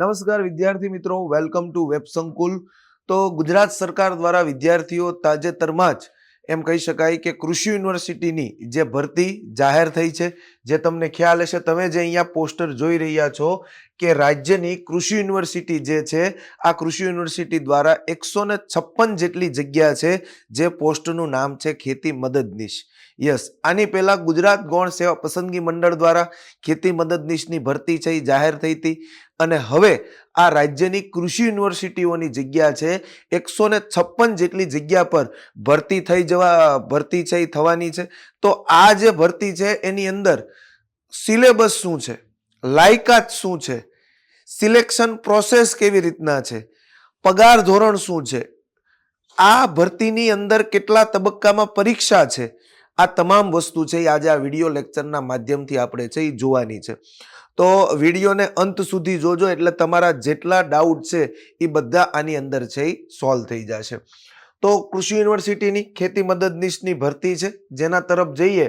નમસ્કાર વિદ્યાર્થી મિત્રો વેલકમ ટુ વેબ સંકુલ તો ગુજરાત સરકાર દ્વારા વિદ્યાર્થીઓ તાજેતરમાં જ એમ કહી શકાય કે કૃષિ યુનિવર્સિટીની જે ભરતી જાહેર થઈ છે, જે તમને ખ્યાલ હશે, તમે જે અહીંયા પોસ્ટર જોઈ રહ્યા છો કે રાજ્યની કૃષિ યુનિવર્સિટી જે છે, આ કૃષિ યુનિવર્સિટી દ્વારા એકસો ને છપ્પન જેટલી જગ્યા છે, જે પોસ્ટનું નામ છે ખેતી મદદનીશ. યસ આની પહેલાં ગુજરાત ગૌણ સેવા પસંદગી મંડળ દ્વારા ખેતી મદદનીશની ભરતી છે, એ જાહેર થઈ હતી. અને હવે આ રાજ્યની કૃષિ યુનિવર્સિટીઓની જગ્યા છે. એકસો ને છપ્પન જેટલી જગ્યા પર ભરતી થઈ જવા, ભરતી છે એ થવાની છે. તો આ જે ભરતી છે એની અંદર સિલેબસ શું છે? લાયકાત શું છે? સિલેક્શન પ્રોસેસ કેવી રીતના છે? પગાર ધોરણ શું છે? આ ભરતીની અંદર કેટલા તબક્કામાં પરીક્ષા છે? આ તમામ વસ્તુ છે એ આજે આ વીડિયો લેક્ચરના માધ્યમથી આપણે છે એ જોવાની છે. તો વિડીયોને અંત સુધી જોજો એટલે તમારા જેટલા ડાઉટ છે એ બધા આની અંદર છે એ સોલ્વ થઈ જશે. તો કૃષિ યુનિવર્સિટીની ખેતી મદદનીશની ભરતી છે, જેના તરફ જઈએ,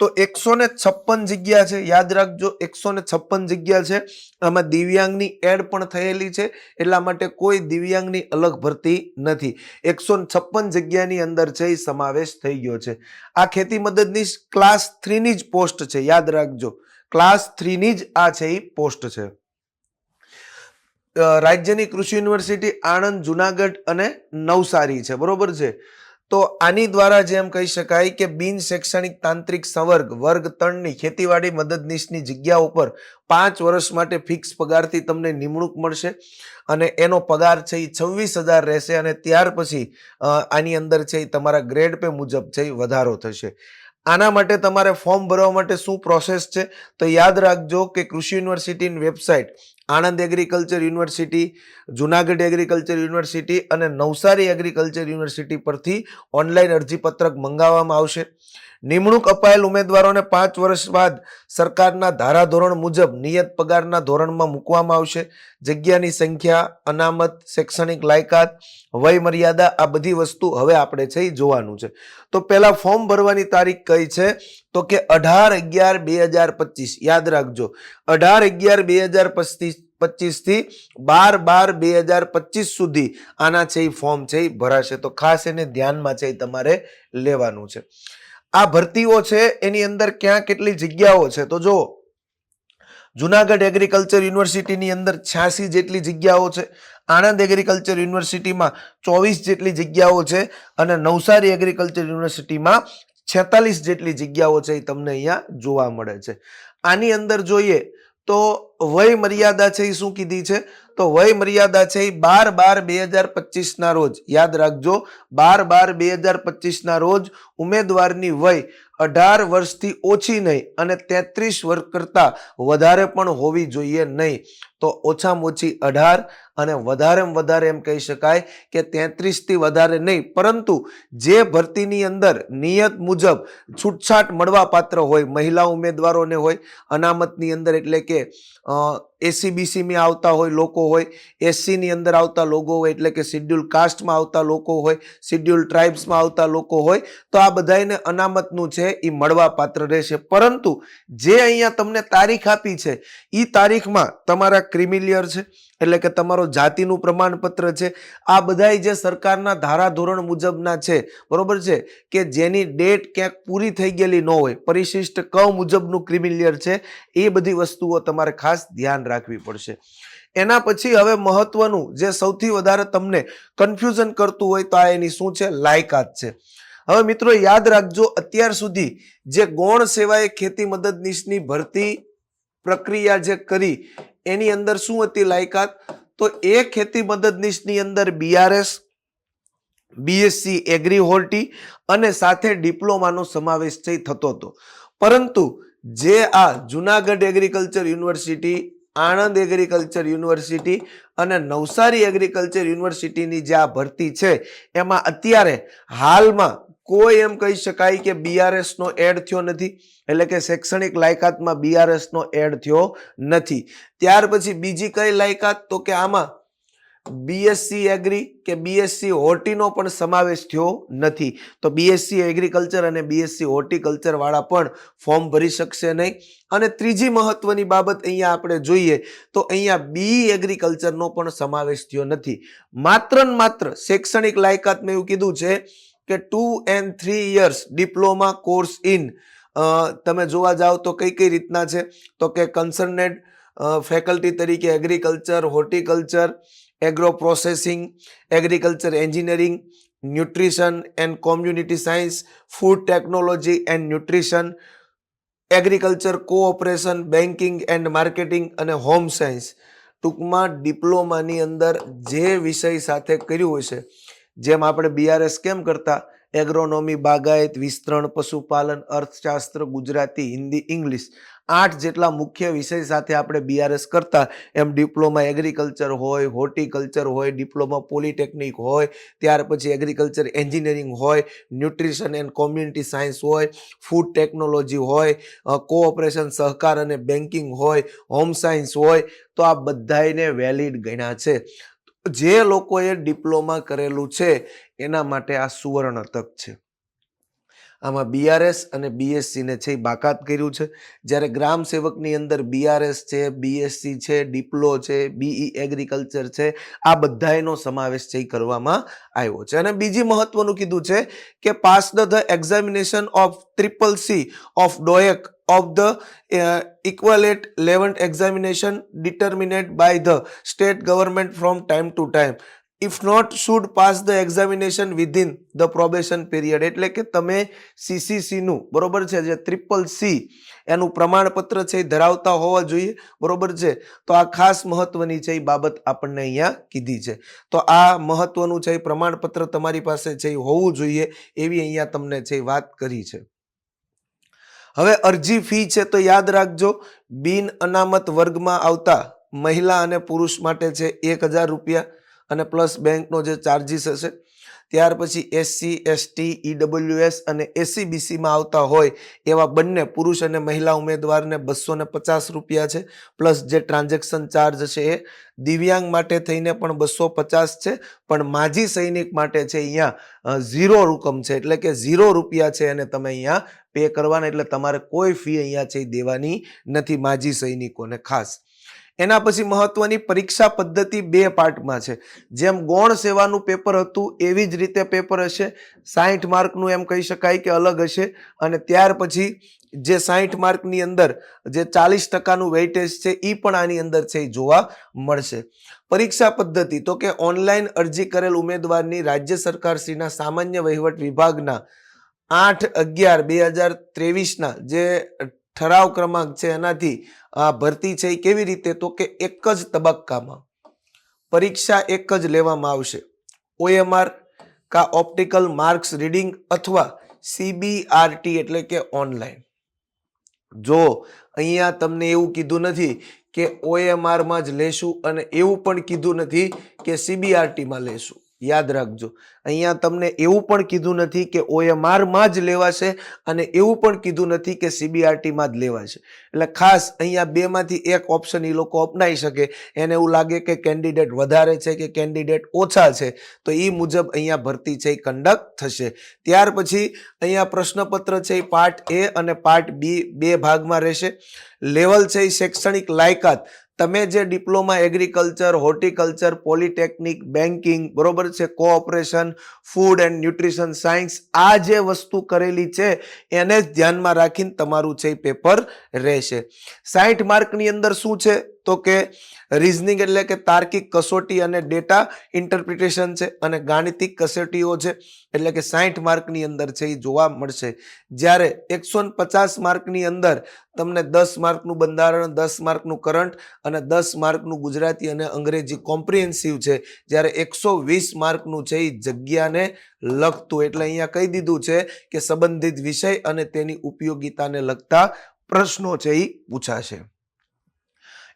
તો એકસો ને છપ્પન જગ્યા છે, યાદ રાખજો એકસો ને છપ્પન જગ્યા છે, આમાં દિવ્યાંગની એડ પણ થયેલી છે, એટલા માટે કોઈ દિવ્યાંગની અલગ ભરતી નથી. એકસો ને છપ્પન જગ્યાની અંદર છે એ સમાવેશ થઈ ગયો છે. આ ખેતી મદદનીશ ક્લાસ થ્રીની જ પોસ્ટ છે, યાદ રાખજો. ક્લાસ થ્રીની જ આ છે એ પોસ્ટ છે. રાજ્યની કૃષિ યુનિવર્સિટી આણંદ, જુનાગઢ અને નવસારી છે. બરોબર છે? તો આની દ્વારા જેમ કહી શકાય કે બિન શૈક્ષણિક તાંત્રિક સંવર્ગ વર્ગ ત્રણની ખેતીવાડી મદદનીશની જગ્યા ઉપર પાંચ વર્ષ માટે ફિક્સ પગારથી તમને નિમણૂક મળશે અને એનો પગાર છે એ છવ્વીસ હજાર રહેશે અને ત્યાર પછી આની અંદર છે એ તમારા ગ્રેડ પે મુજબ છે એ વધારો થશે. આના માટે તમારે ફોર્મ ભરવા માટે શું પ્રોસેસ છે? તો યાદ રાખજો કે કૃષિ યુનિવર્સિટીની website Anand agriculture university Junagadh agriculture university અને નવસારી એગ્રીકલ્ચર યુનિવર્સિટી પરથી ઓનલાઈન અરજીપત્રક મંગાવવામાં આવશે. નિમણૂક અપાયેલ ઉમેદવારોને પાંચ વર્ષ બાદ સરકારના ધારાધોરણ મુજબ નિયત પગારના ધોરણમાં મૂકવામાં આવશે. જગ્યાની સંખ્યા, અનામત, શૈક્ષણિક લાયકાત વય મર્યાદા આ બધી વસ્તુ હવે આપણે છે એ જોવાનું છે. તો પહેલાં ફોર્મ ભરવાની તારીખ કઈ છે? તો કે અઢાર અગિયાર બે હજાર પચીસ. યાદ રાખજો. અઢાર અગિયાર બે હજાર પચીસ પચીસથી બાર બાર બે હજાર પચીસ સુધી આના છે એ ફોર્મ છે એ ભરાશે. તો ખાસ એને ધ્યાનમાં છે એ તમારે લેવાનું છે. આ ભરતીઓ છે, એની અંદર ક્યાં કેટલી જગ્યાઓ છે? તો જો જુનાગઢ એગ્રીકલ્ચર યુનિવર્સિટીની અંદર છ્યાસી જેટલી જગ્યાઓ છે, આણંદ એગ્રીકલ્ચર યુનિવર્સિટીમાં ચોવીસ જેટલી જગ્યાઓ છે અને નવસારી એગ્રીકલ્ચર યુનિવર્સિટીમાં છેતાલીસ જેટલી જગ્યાઓ છે એ તમને અહીંયા જોવા મળે છે. આની અંદર જોઈએ તો વય મર્યાદા છે એ શું કીધી છે? તો વય મર્યાદા છે બાર બાર બે હજાર પચીસના રોજ. યાદ રાખજો, બાર બાર બે હજાર પચીસના રોજ ઉમેદવારની વય અઢાર વર્ષથી ઓછી નહીં અને તેત્રીસ વર્ષ કરતાં વધારે પણ હોવી જોઈએ નહીં. તો ઓછામાં ઓછી અઢાર અને વધારેમાં વધારે એમ કહી શકાય કે તેત્રીસથી વધારે નહીં. પરંતુ જે ભરતીની અંદર નિયત મુજબ છૂટછાટ મળવાપાત્ર હોય, મહિલા ઉમેદવારોને હોય, અનામતની અંદર એટલે કે એસીબીસીમાં આવતા હોય લોકો હોય એસસીની અંદર આવતા લોકો હોય એટલે કે શિડ્યુલ કાસ્ટમાં આવતા લોકો હોય શિડ્યુલ ટ્રાઇબ્સમાં આવતા લોકો હોય, તો આ બધાને અનામતનું છે. એ મળવા પાત્ર રહેશે. પરંતુ જે અહીંયા તમને તારીખ આપી છે એ તારીખમાં તમારા ક્રિમિલિયર છે, એટલે કે તમારો જાતિનું પ્રમાણપત્ર છે. આ બધાય જે સરકારના ધારાધોરણ મુજબના છે, બરોબર છે, કે જેની ડેટ ક્યાંક પૂરી થઈ ગયેલી ન હોય, પરિશિષ્ટ ક મુજબનું ક્રિમિલિયર છે, એ બધી વસ્તુઓ તમારે ખાસ ધ્યાન રાખવી પડશે. એના પછી હવે મહત્વનું, જે સૌથી વધારે તમને કન્ફ્યુઝન કરતું હોય તો આ એની શું છે? લાયકાત છે. હવે મિત્રો યાદ રાખજો, અત્યાર સુધી જે ગૌણ સેવાએ ખેતી મદદનીશની ભરતી પ્રક્રિયા જે કરી, એની અંદર શું હતી લાયકાત? તો એ ખેતી મદદનીશની અંદર બીઆરએસ બીએસસી એગ્રી હોર્ટી અને સાથે ડિપ્લોમાનો સમાવેશ થઈ થતો હતો. પરંતુ જે આ Junagadh agriculture university Anand agriculture university અને નવસારી એગ્રીકલ્ચર યુનિવર્સિટીની જે આ ભરતી છે, એમાં અત્યારે હાલમાં કોઈ એમ કહી શકાય કે બીઆરએસ નો એડ થયો નથી. એટલે કે શૈક્ષણિક લાયકાતમાં બીઆરએસ નો એડ થયો નથી. ત્યાર પછી બીજી કઈ લાયકાત? તો કે આમાં બીએસસી એગ્રી કે બીએસસી હોર્ટીનો પણ સમાવેશ થયો નથી. તો બીએસસી એગ્રીકલ્ચર અને બીએસસી હોર્ટિકલ્ચર વાળા પણ ફોર્મ ભરી શકશે નહીં. અને ત્રીજી મહત્વની બાબત અહીંયા આપણે જોઈએ તો અહીંયા બી એગ્રીકલ્ચરનો પણ સમાવેશ થયો નથી. માત્ર ને માત્ર શૈક્ષણિક લાયકાત મેં એવું કીધું છે કે two and three years diploma course in તમે જોવા જાઓ તો કઈ કઈ રીતના છે? તો કે કન્સર્નેડ ફેકલ્ટી તરીકે agriculture horticulture agro processing agriculture engineering nutrition and community science food technology and nutrition agriculture cooperation banking and marketing અને હોમ સાયન્સ ટૂંકમાં ડિપ્લોમાની અંદર જે વિષય સાથે કર્યું હશે જેમ આપણે બીઆરએસ કેમ કરતા? એગ્રોનોમી બાગાયત, વિસ્તરણ, પશુપાલન, અર્થશાસ્ત્ર, ગુજરાતી, હિન્દી, ઇંગ્લિશ આઠ જેટલા મુખ્ય વિષય સાથે આપણે બીઆરએસ કરતા. એમ ડિપ્લોમા એગ્રીકલ્ચર હોય હોર્ટિકલ્ચર હોય, ડિપ્લોમા પોલિટેકનિક હોય, ત્યાર પછી એગ્રીકલ્ચર એન્જિનિયરિંગ હોય ન્યુટ્રિશન એન્ડ કોમ્યુનિટી સાયન્સ હોય ફૂડ ટેકનોલોજી હોય કોઓપરેશન સહકાર અને બેન્કિંગ હોય હોમ સાયન્સ હોય, તો આ બધાને વેલિડ ગણ્યા છે. જે લોકોએ ડિપ્લોમા કરેલું છે, એના માટે આ સુવર્ણ તક છે. આમાં બીઆરએસ અને બીએસસીને છે એ બાકાત કર્યું છે. જ્યારે ગ્રામ સેવકની અંદર બીઆરએસ છે બીએસસી છે, ડિપ્લો છે બીઈ એગ્રીકલ્ચર છે, આ બધાયનો સમાવેશ છે એ કરવામાં આવ્યો છે. અને બીજી મહત્વનું કીધું છે કે pass the examination of triple C of DOEACC of the uh, equivalent level examination determined by the state government from time to time if not should pass the examination within the probation period એટલે કે તમે CCC નું બરોબર છે જે triple C એનું પ્રમાણપત્ર છે એ ધરાવતા હોવા જોઈએ બરોબર છે તો આ ખાસ મહત્વની છે એ બાબત આપણને અહીંયા કીધી છે તો આ મહત્વનું છે એ પ્રમાણપત્ર તમારી પાસે છે એ હોવું જોઈએ એવી અહીંયા તમને છે વાત કરી છે હવે અરજી ફી છે તો યાદ રાખજો, બિન અનામત વર્ગમાં આવતા મહિલા અને પુરુષ માટે છે એક હજાર રૂપિયા અને પ્લસ બેંકનો જે ચાર્જીસ હશે ત્યાર પછી એસસી એસટી ઈડબ્લ્યુએસ અને એસીબીસીમાં આવતા હોય એવા બંને પુરુષ અને મહિલા ઉમેદવારને બસો ને પચાસ રૂપિયા છે. પ્લસ જે ટ્રાન્ઝેક્શન ચાર્જ છે એ દિવ્યાંગ માટે થઈને પણ બસો પચાસ છે. પણ માજી સૈનિક માટે છે અહીંયા ઝીરો રકમ છે. એટલે કે ઝીરો રૂપિયા છે અને તમે અહીંયા પે કરવાના. એટલે તમારે કોઈ ફી અહીંયા છે દેવાની નથી માજી સૈનિકોને ખાસ. એના પછી મહત્વની પરીક્ષા પદ્ધતિ બે પાર્ટમાં છે. જેમ ગૌણ સેવાનું પેપર હતું, એવી જ રીતે પેપર હશે. સાહીઠ માર્કનું એમ કહી શકાય કે અલગ હશે. અને ત્યાર પછી જે સાહીઠ માર્કની અંદર જે ચાલીસ ટકાનું વેઇટેજ છે એ પણ આની અંદર છે એ જોવા મળશે. પરીક્ષા પદ્ધતિ, તો કે ઓનલાઈન અરજી કરેલ ઉમેદવારની રાજ્ય સરકારશ્રીના સામાન્ય વહીવટ વિભાગના આઠ અગિયાર બે હજાર ત્રેવીસના જે ઠરાવ ક્રમાંક છે એનાથી, આ ભરતી છે કેવી રીતે? તો કે એક જ તબક્કામાં પરીક્ષા એક જ લેવામાં આવશે. ઓએમઆર કા ઓપ્ટિકલ માર્ક્સ રીડિંગ અથવા સીબીઆરટી એટલે કે ઓનલાઈન. જો અહીંયા તમને એવું કીધું નથી કે ઓએમઆરમાં જ લેશું અને એવું પણ કીધું નથી કે સીબીઆરટીમાં લેશું. યાદ રાખજો. અહીંયા તમને એવું પણ કીધું નથી કે ઓએમઆરમાં જ લેવાશે અને એવું પણ કીધું નથી કે સીબીઆરટીમાં જ લેવાશે. એટલે ખાસ અહીંયા બેમાંથી એક ઓપ્શન એ લોકો અપનાવી શકે. એને એવું લાગે કે કેન્ડિડેટ વધારે છે કે કેન્ડિડેટ ઓછા છે. તો એ મુજબ અહીંયા ભરતી છે એ કન્ડક્ટ થશે. ત્યાર પછી અહીંયા પ્રશ્નપત્ર છે એ પાર્ટ એ અને પાર્ટ બી બે ભાગમાં રહેશે. લેવલ છે એ શૈક્ષણિક લાયકાત. તમે જે diploma agriculture, horticulture, polytechnic, banking, બરોબર છે, cooperation, food and nutrition science, આ જે વસ્તુ કરેલી છે, એને જ ધ્યાનમાં રાખીને તમારું છે એ પેપર રહેશે. સાઠ માર્કની અંદર શું છે? તો કે રિઝનિંગ એટલે કે તાર્કિક કસોટી અને ડેટા ઇન્ટરપ્રિટેશન છે અને ગાણિતિક કસોટીઓ છે. એટલે કે સાઠ માર્કની અંદર છે એ જોવા મળશે. જ્યારે એકસો પચાસ માર્કની અંદર તમને દસ માર્કનું બંધારણ, દસ માર્કનું કરંટ અને દસ માર્કનું ગુજરાતી અને અંગ્રેજી કોમ્પ્રિહેન્સિવ છે. જ્યારે એકસો વીસ માર્કનું છે એ જગ્યાને લગતું એટલે અહીંયા કહી દીધું છે કે સંબંધિત વિષય અને તેની ઉપયોગિતાને લગતા પ્રશ્નો છે એ પૂછાશે.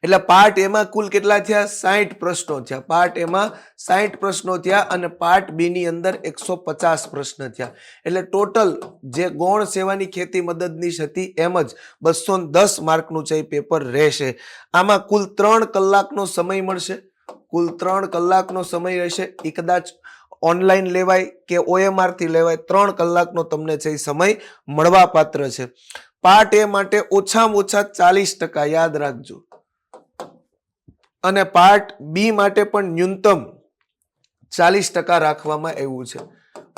એટલે પાર્ટ એમાં કુલ કેટલા થયા? સાઠ પ્રશ્નો થયા. પાર્ટ એમાં સાઠ પ્રશ્નો થયા અને પાર્ટ બીની અંદર એકસો પચાસ પ્રશ્ન થયા. એટલે ટોટલ જે ગૌણ સેવાની ખેતી મદદનીશ હતી એમ જ બસો દસ માર્કનું છે એ પેપર રહેશે. આમાં કુલ ત્રણ કલાકનો સમય મળશે. કુલ ત્રણ કલાકનો સમય રહેશે. એ કદાચ ઓનલાઈન લેવાય કે ઓએમઆરથી લેવાય, ત્રણ કલાકનો તમને છે એ સમય મળવાપાત્ર છે. પાર્ટ એ માટે ઓછામાં ઓછા ચાલીસ ટકા યાદ રાખજો. અને પાર્ટ બી માટે પણ ન્યૂનતમ ચાલીસ ટકા રાખવામાં આવ્યું છે.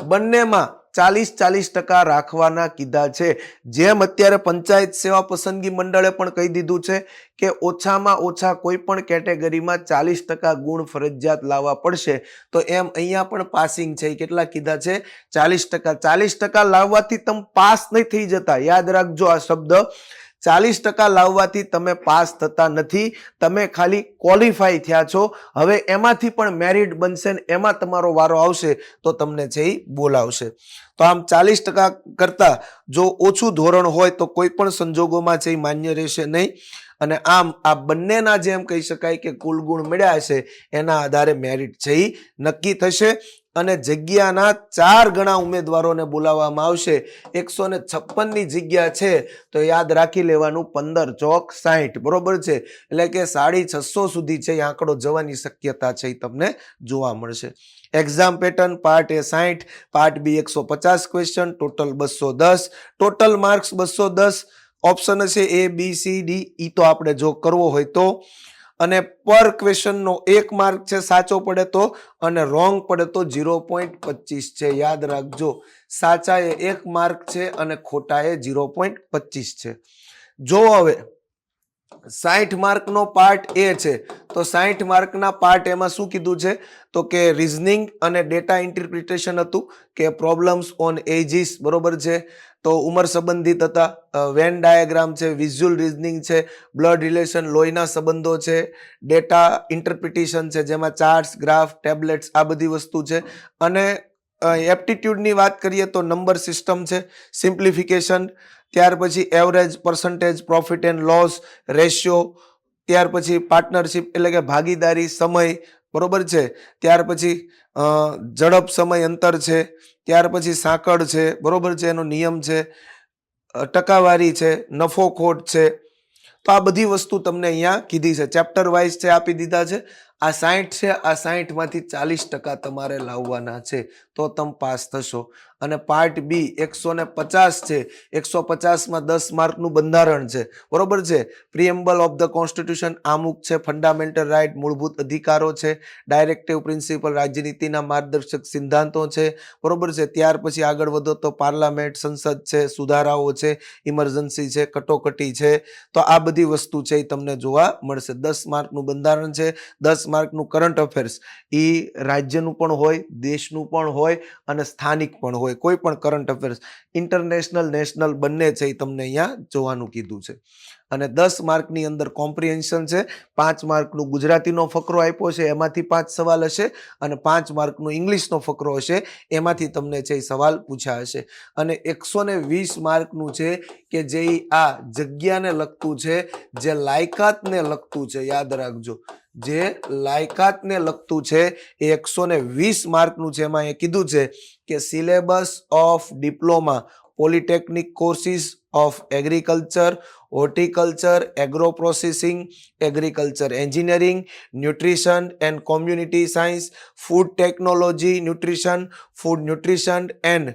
બંનેમાં ચાલીસ ચાલીસ ટકા રાખવાના કીધા છે. જેમ અત્યારે પંચાયત સેવા પસંદગી મંડળે પણ કહી દીધું છે કે ઓછામાં ઓછા કોઈ પણ કેટેગરીમાં ચાલીસ ટકા ગુણ ફરજિયાત લાવવા પડશે. તો એમ અહીંયા પણ પાસિંગ છે. કેટલા કીધા છે? ચાલીસ ટકા. ચાલીસ ટકા લાવવાથી તમે પાસ નહીં થઈ જતા. યાદ રાખજો આ શબ્દ. ચાલીસ ટકા લાવવાથી તમે પાસ થતા નથી, તમે ખાલી ક્વોલિફાય થયા છો. હવે એમાંથી પણ મેરિટ બનશે ને એમાં તમારો વારો આવશે તો તમને છે એ બોલાવશે. તો આમ ચાલીસ ટકા કરતાં જો ઓછું ધોરણ હોય તો કોઈ પણ સંજોગોમાં છે એ માન્ય રહેશે નહીં. અને આમ આ બંનેના જેમ કહી શકાય કે કુલ ગુણ મળ્યા હશે, એના આધારે મેરિટ છે એ નક્કી થશે. અને જગ્યાના ચાર ગણા ઉમેદવારોને બોલાવવામાં આવશે. એકસો ને છપ્પનની જગ્યા છે, તો યાદ રાખી લેવાનું પંદર ચોક સાહીઠ બરોબર છે? એટલે કે સાડી છસો સુધી છે એ આંકડો જવાની શક્યતા છે એ તમને જોવા મળશે. એક્ઝામ પેટર્ન પાર્ટ એ સાહીઠ પાર્ટ બી એકસો પચાસ ક્વેશ્ચન ટોટલ બસો દસ ટોટલ માર્ક્સ બસો દસ ઓપ્શન હશે એ બી સી ડી ઈ તો આપણે જો કરવો હોય તો અને પર ક્વેશ્ચનનો એક માર્ક છે, સાચો પડે તો અને રોંગ પડે તો ઝીરો પોઈન્ટ પચીસ છે. યાદ રાખજો સાચા એ એક માર્ક છે અને ખોટા એ ઝીરો પોઈન્ટ પચીસ છે. જો હવે સાઠ માર્કનો પાર્ટ એ છે, તો સાઠ માર્કના પાર્ટ એમાં શું કીધું છે? તો કે રિઝનિંગ અને ડેટા ઇન્ટરપ્રિટેશન હતું કે પ્રોબ્લેમ્સ ઓન એજીસ બરોબર છે? તો ઉંમર સંબંધિત હતા. વેન ડાયાગ્રામ છે વિઝ્યુઅલ રિઝનિંગ છે બ્લડ રિલેશન લોહીના સંબંધો છે ડેટા ઇન્ટરપ્રિટેશન છે, જેમાં ચાર્ટ્સ ગ્રાફ ટેબ્લેટ્સ આ બધી વસ્તુ છે. અને એપ્ટિટ્યૂડની વાત કરીએ તો નંબર સિસ્ટમ છે સિમ્પ્લિફિકેશન ત્યાર પછી average percentage profit and loss ratio ત્યાર પછી પાર્ટનરશિપ એટલે કે ભાગીદારી, સમય બરોબર છે? ત્યાર પછી ઝડપ સમય અંતર છે. ત્યાર પછી સાંકળ છે. બરોબર છે? એનો નિયમ છે. ટકાવારી છે. નફો ખોટ છે. તો આ બધી વસ્તુ તમને અહીંયા કીધી છે. ચેપ્ટર વાઇઝ છે, આપી દીધા છે. આ સાઠ છે. આ સાઠમાંથી ચાલીસ ટકા તમારે લાવવાના છે. તો તમે પાસ થશો. અને પાર્ટ બી એકસો ને પચાસ છે. એકસો પચાસમાં દસ માર્કનું બંધારણ છે. બરોબર છે? પ્રિએમ્બલ ઓફ ધ કોન્સ્ટિટ્યુશન આમુક છે. ફંડામેન્ટલ રાઇટ મૂળભૂત અધિકારો છે. ડાયરેક્ટિવ પ્રિન્સિપલ રાજનીતિના માર્ગદર્શક સિદ્ધાંતો છે. બરોબર છે? ત્યાર પછી આગળ વધો તો પાર્લામેન્ટ સંસદ છે, સુધારાઓ છે ઇમરજન્સી છે, કટોકટી છે. તો આ બધી વસ્તુ છે એ તમને જોવા મળશે. દસ માર્કનું બંધારણ છે. દસ માર્કનું કરંટ અફેર્સ એ રાજ્યનું પણ હોય, દેશનું પણ હોય અને સ્થાનિક પણ હોય, કોઈ પણ કરંટ અફેર્સ ઇન્ટરનેશનલ નેશનલ બંને છે એ તમને અહીંયા જોવાનું કીધું છે. અને દસ માર્કની અંદર કોમ્પ્રિહેન્શન છે. પાંચ માર્કનું ગુજરાતીનો ફકરો આપ્યો છે, એમાંથી પાંચ સવાલ હશે અને પાંચ માર્કનું ઇંગ્લિશનો ફકરો હશે, એમાંથી તમને છે એ સવાલ પૂછ્યા હશે. અને એકસો ને વીસ માર્કનું છે કે જે આ જગ્યાને લગતું છે, જે લાયકાતને લગતું છે, યાદ રાખજો. જે લાયકાતને લગતું છે એ એકસો ને વીસ માર્કનું છે. એમાં એ કીધું છે કે syllabus of diploma polytechnic courses of agriculture, horticulture agro processing agriculture engineering, nutrition and community science, food technology, nutrition, food nutrition and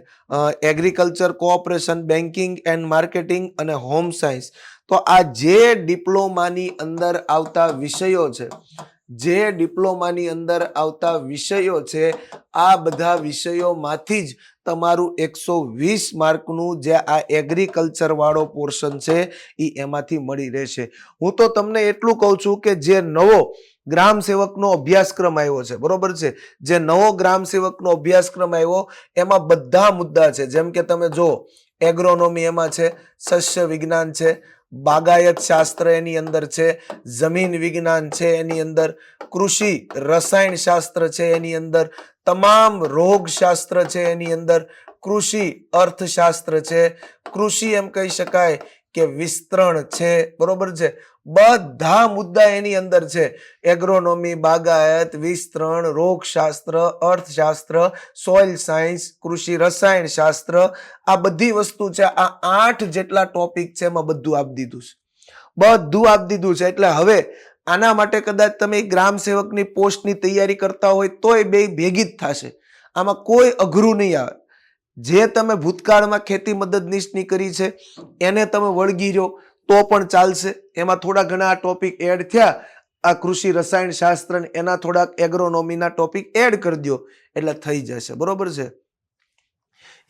agriculture cooperation, banking and marketing અને હોમ સાયન્સ. તો આ જે ડિપ્લોમાની અંદર આવતા વિષયો છે જે ડિપ્લોમાની અંદર આવતા વિષયો છે, આ બધા વિષયોમાંથી જ તમારું એકસો વીસ માર્કનું જે આ એગ્રીકલ્ચરવાળો પોર્શન છે એ એમાંથી મળી રહેશે. હું તો તમને એટલું કહું છું કે જે નવો ગ્રામ સેવકનો અભ્યાસક્રમ આવ્યો છે, બરોબર છે? જે નવો ગ્રામ સેવકનો અભ્યાસક્રમ આવ્યો, એમાં બધા મુદ્દા છે. જેમ કે તમે જો એગ્રોનોમી એમાં છે સસ્ય વિજ્ઞાન છે બાગાયત શાસ્ત્ર એની અંદર છે, જમીન વિજ્ઞાન છે એની અંદર, કૃષિ રસાયણ શાસ્ત્ર છે એની અંદર, તમામ રોગ શાસ્ત્ર છે એની અંદર, કૃષિ અર્થશાસ્ત્ર છે. કૃષિ એમ કહી શકાય કે વિસ્તરણ છે, બરોબર છે? બધા મુદ્દા એની અંદર છે. એગ્રોનોમી બાગાયત, વિસ્તરણ, રોગશાસ્ત્ર, અર્થશાસ્ત્ર સોઇલ સાયન્સ કૃષિ, રસાયણ શાસ્ત્ર, આ બધી વસ્તુ છે. આ આઠ જેટલા ટોપિક છે એમાં બધું આપી દીધું છે. બધું આપી દીધું છે. એટલે હવે આના માટે કદાચ તમે ગ્રામ સેવકની પોસ્ટની તૈયારી કરતા હોય તોય બે ભેગી જ થશે. આમાં કોઈ અઘરું નહીં આવે. જે તમે ભૂતકાળમાં ખેતી મદદનીશની કરી છે, એને તમે વળગી રહ્યો. તો પણ ચાલશે. એમાં થોડા ઘણા ટોપિક એડ થયા. આ કૃષિ રસાયણ શાસ્ત્ર એના થોડાક એગ્રોનોમીના ટોપિક એડ કરી દો એટલે થઈ જશે. બરોબર છે?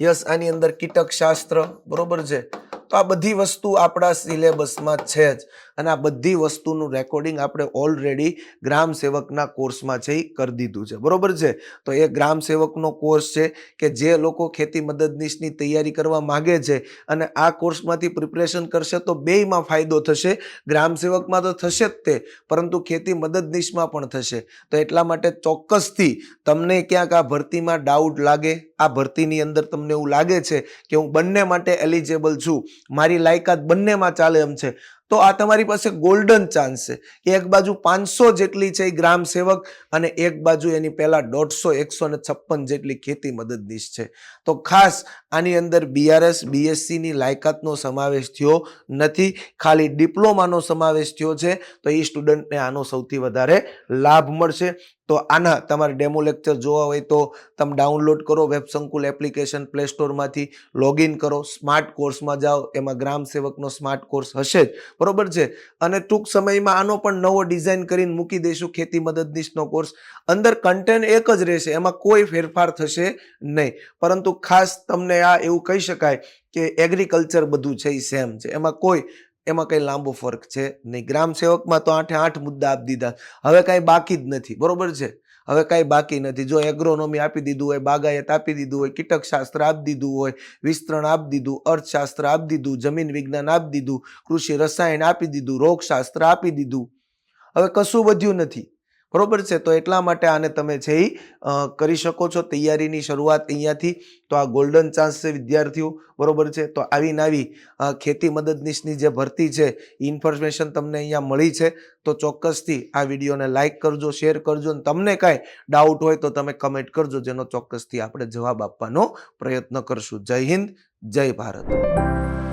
યસ, આની અંદર કીટક શાસ્ત્ર. બરોબર છે? તો આ બધી વસ્તુ આપણા સિલેબસમાં છે જ. અને આ બધી વસ્તુનું રેકોર્ડિંગ આપણે ઓલરેડી ગ્રામ સેવકના કોર્સમાં છે એ કરી દીધું છે. બરોબર છે? તો એ ગ્રામ સેવકનો કોર્સ છે કે જે લોકો ખેતી મદદનીશની તૈયારી કરવા માગે છે અને આ કોર્સમાંથી પ્રિપરેશન કરશે તો બેયમાં ફાયદો થશે. ગ્રામ સેવકમાં તો થશે જ તે, પરંતુ ખેતી મદદનીશમાં પણ થશે. તો એટલા માટે ચોક્કસથી તમને ક્યાંક આ ભરતીમાં ડાઉટ લાગે, આ ભરતીની અંદર તમને એવું લાગે છે કે હું બંને માટે એલિજેબલ છું, મારી લાયકાત બંનેમાં ચાલે એમ છે તો આ તમારી પાસે ગોલ્ડન ચાન્સ છે એક બાજુ પાંચસો જેટલી છે એ ગ્રામ સેવક અને એક બાજુ એની પહેલા દોઢસો, એકસો ને છપ્પન જેટલી ખેતી મદદનીશ છે. તો ખાસ આની અંદર બીઆરએસ બીએસસીની લાયકાતનો સમાવેશ થયો નથી. ખાલી ડિપ્લોમાનો સમાવેશ થયો છે. તો એ સ્ટુડન્ટને આનો સૌથી વધારે લાભ મળશે. તો આના તમારે ડેમો લેક્ચર જોવા હોય તો તમે ડાઉનલોડ કરો વેબ સંકુલ એપ્લિકેશન પ્લે સ્ટોરમાંથી લોગિન કરો સ્માર્ટ કોર્સમાં જાઓ, એમાં ગ્રામ સેવકનો સ્માર્ટ કોર્સ હશે જ. બરોબર છે? અને ટૂંક સમયમાં આનો પણ નવો ડિઝાઇન કરીને મૂકી દઈશું, ખેતી મદદનીશનો કોર્સ અંદર કન્ટેન્ટ એક જ રહેશે, એમાં કોઈ ફેરફાર થશે નહીં. પરંતુ ખાસ તમને આ એવું કહી શકાય કે એગ્રીકલ્ચર બધું છે એ સેમ છે. એમાં કોઈ એમાં કંઈ લાંબો ફરક છે નહીં. ગ્રામ સેવકમાં તો આઠે આઠ મુદ્દા આપી દીધા. હવે કાંઈ બાકી જ નથી. બરોબર છે? હવે કાંઈ બાકી નથી. જો એગ્રોનોમી આપી દીધું હોય, બાગાયત આપી દીધું હોય, કીટકશાસ્ત્ર આપી દીધું હોય, વિસ્તરણ આપી દીધું, અર્થશાસ્ત્ર આપી દીધું, જમીન વિજ્ઞાન આપી દીધું, કૃષિ રસાયણ આપી દીધું, રોગશાસ્ત્ર આપી દીધું. હવે કશું વધ્યું નથી. બરોબર છે? તો એટલા માટે આને તમે એ કરી શકો છો તૈયારીની શરૂઆત અહીંયાથી. તો આ ગોલ્ડન ચાન્સ છે વિદ્યાર્થીઓ, બરોબર છે? તો આવી ખેતી મદદનીશની જે ભરતી છે ઇન્ફોર્મેશન તમને અહીંયા મળી છે. તો ચોક્કસથી આ વિડીયોને લાઇક કરજો શેર કરજો અને તમને કાંઈ ડાઉટ હોય તો તમે કમેન્ટ કરજો, જેનો ચોક્કસથી આપણે જવાબ આપવાનો પ્રયત્ન કરશું. જય હિન્દ, જય ભારત.